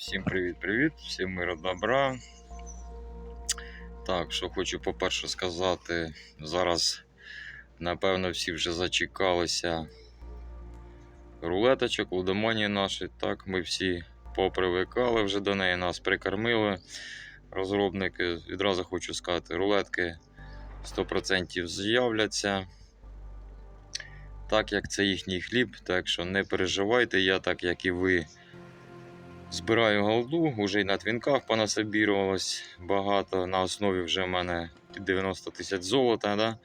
всім привіт-привіт, всім миру добра. Так, що хочу по-перше сказати, зараз, напевно, всі вже зачекалися рулеточок, лудоманії наші. Так, ми всі попривикали вже до неї, нас прикормили. Розробники, відразу хочу сказати, рулетки 100% з'являться. Так як це їхній хліб, так що не переживайте, я так як і ви. Збираю голду, вже й на твінках понасобірувалось багато. На основі вже в мене 90 тисяч золота. Да?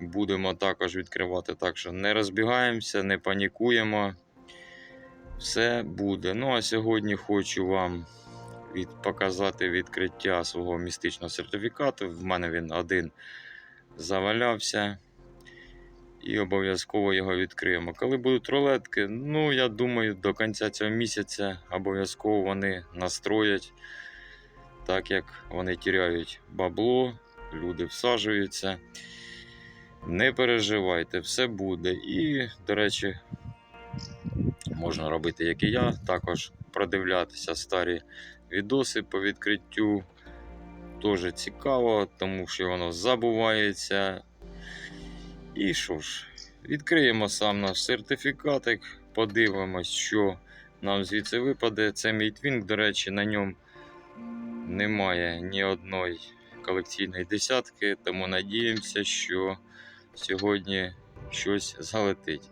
Будемо також відкривати, так що не розбігаємося, не панікуємо. Все буде. Ну а сьогодні хочу вам від, показати відкриття свого містичного сертифікату. В мене він один завалявся. І обов'язково його відкриємо. Коли будуть рулетки, ну я думаю, до кінця цього місяця обов'язково вони настроять, так як вони тіряють бабло, люди всаджуються. Не переживайте, все буде. І, до речі, можна робити, як і я, також продивлятися старі відоси по відкриттю. Теж цікаво, тому що воно забувається. І що ж, відкриємо сам наш сертифікатик, подивимось, що нам звідси випаде. Це мій твінк, до речі, на ньому немає ні одної колекційної десятки, тому надіємося, що сьогодні щось залетить.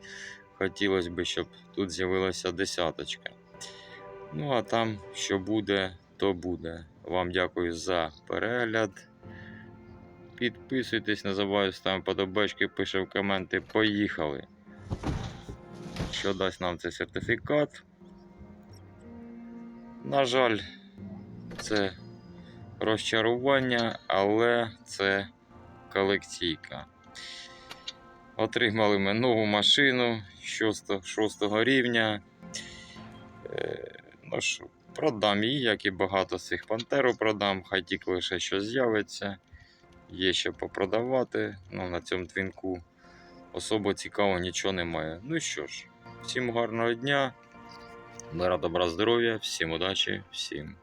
Хотілося б, щоб тут з'явилася десяточка. Ну, а там, що буде, то буде. Вам дякую за перегляд. Підписуйтесь, не забувайте, ставимо подобачки, пише в коменти. Поїхали. Що дасть нам цей сертифікат? На жаль, це розчарування, але це колекційка. Отримали ми нову машину 6, 6 рівня. Е, ну що, продам її, як і багато з цих пантеру продам, хай тільки лише що з'явиться. Є ще попродавати. Ну, на цьому твінку особо цікаво нічого немає. Ну що ж, всім гарного дня, мира, добра, здоров'я, всім удачі, всім